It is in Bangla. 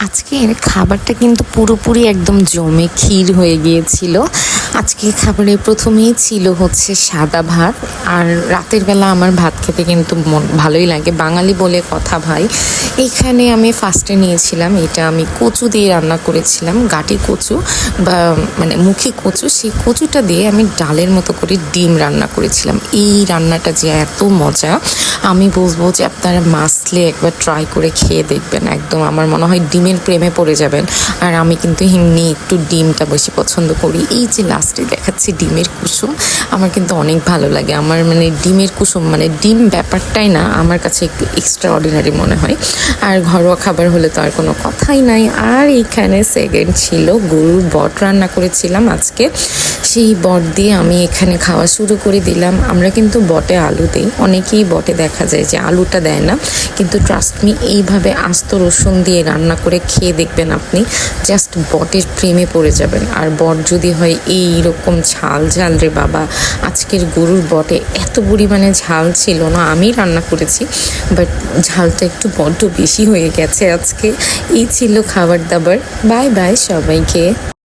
আজকের খাবারটা কিন্তু পুরোপুরি একদম জমে ক্ষীর হয়ে গিয়েছিল। আজকে খাবারে প্রথমেই ছিল হচ্ছে সাদা ভাত, আর রাতের বেলা আমার ভাত খেতে কিন্তু ভালোই লাগে। বাঙালি বলে কথা ভাই। এখানে আমি ফার্স্টে নিয়েছিলাম এটা আমি কচু দিয়ে রান্না করেছিলাম, গাটি কচু বা মানে মুখী কচু। সেই কচুটা দিয়ে আমি ডালের মতো করে ডিম রান্না করেছিলাম। এই রান্নাটা যে এত মজা, আমি বলব যে আপনারা মাসলে একবার ট্রাই করে খেয়ে দেখবেন একদম। আমার মনে হয় ডিমের প্রেমে পড়ে যাবেন। আর আমি কিন্তু এমনি একটু ডিমটা বেশি পছন্দ করি। এই যে লাস্টে দেখাচ্ছি ডিমের কুসুম। আমার কিন্তু অনেক ভালো লাগে। আমার মানে ডিমের কুসুম মানে ডিম ব্যাপারটাই না, আমার কাছে একটু এক্সট্রা অর্ডিনারি মনে হয়। আর ঘরোয়া খাবার হলে তো আর কোনো কথাই নাই। আর এইখানে সেকেন্ড ছিল গরুর বট রান্না করেছিলাম আজকে। সেই বট দিয়ে আমি এখানে খাওয়া শুরু করে দিলাম। আমরা কিন্তু বটে আলু দিই। অনেকেই বটে দেখা যায় যে আলুটা দেয় না। কিন্তু ট্রাস্ট মি এইভাবে আস্ত রসুন দিয়ে রান্না করে খেয়ে দেখবেন আপনি জাস্ট বটের প্রেমে পড়ে যাবেন। আর বট যদি হয় এই রকম ঝাল ঝাল রে বাবা। আজকের গরুর বটে এত পরিমাণে ঝাল ছিল না আমি রান্না করেছি। বাট ঝালটা একটু বড্ড বেশি হয়ে গেছে আজকে। এই ছিল খাবার দাবার। বাই বাই সবাইকে।